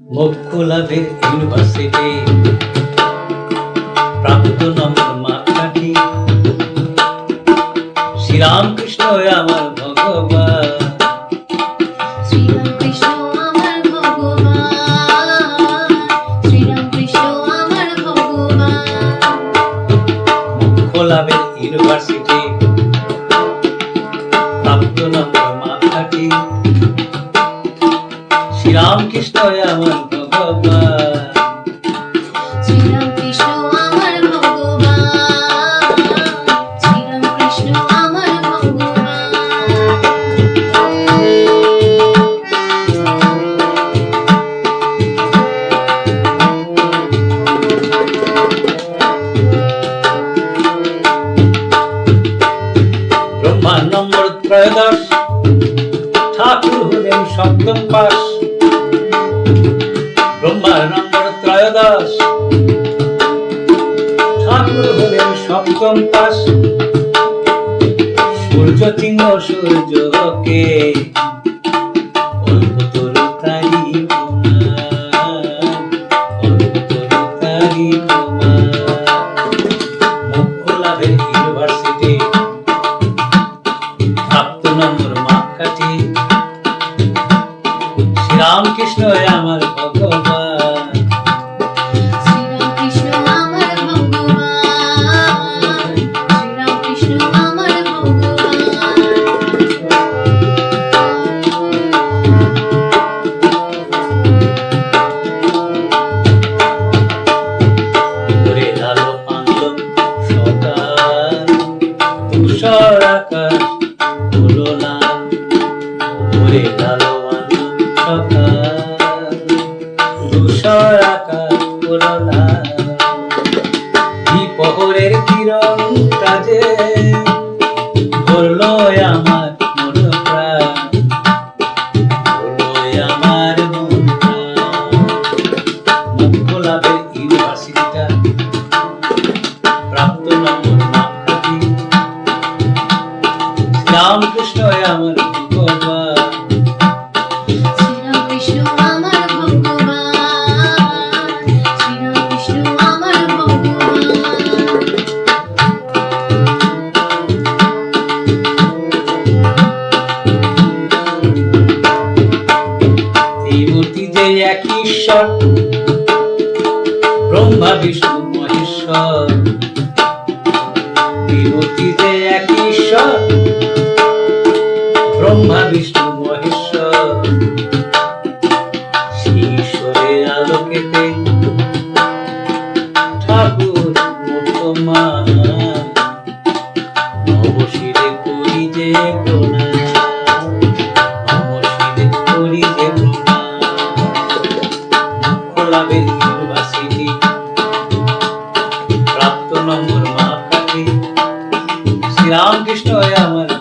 মোক্ষ লাভের ইউনিভার্সিটি প্রাপ্ত নম্বর মাথাটি শ্রীরামকৃষ্ণ আমার ভগবান। লাভের ইউনিভার্সিটি শ্রীরামকৃষ্ণ আমার ভগবান শ্রীরামকৃষ্ণ আমার ভগবান। শ্রীরামকৃষ্ণ আমার ভগবান। ব্রহ্মা নম্বর ত্রয়োদশ। ঠাকুর হলেন সপ্তম পাশ। সপ্তম পাশ সূর্য চিহ্ন সূর্যকে মুখ্য ইউনিভার্সিটি আমার ভগবান। কিরণ কাজে ঈশ্বর ব্রহ্মা বিষ্ণু মহেশ্বর। বিভূতিতে এক ঈশ্বর। ব্রহ্মা বিষ্ণু तो नंबर माँ श्री राम कृष्ण हरे हमारे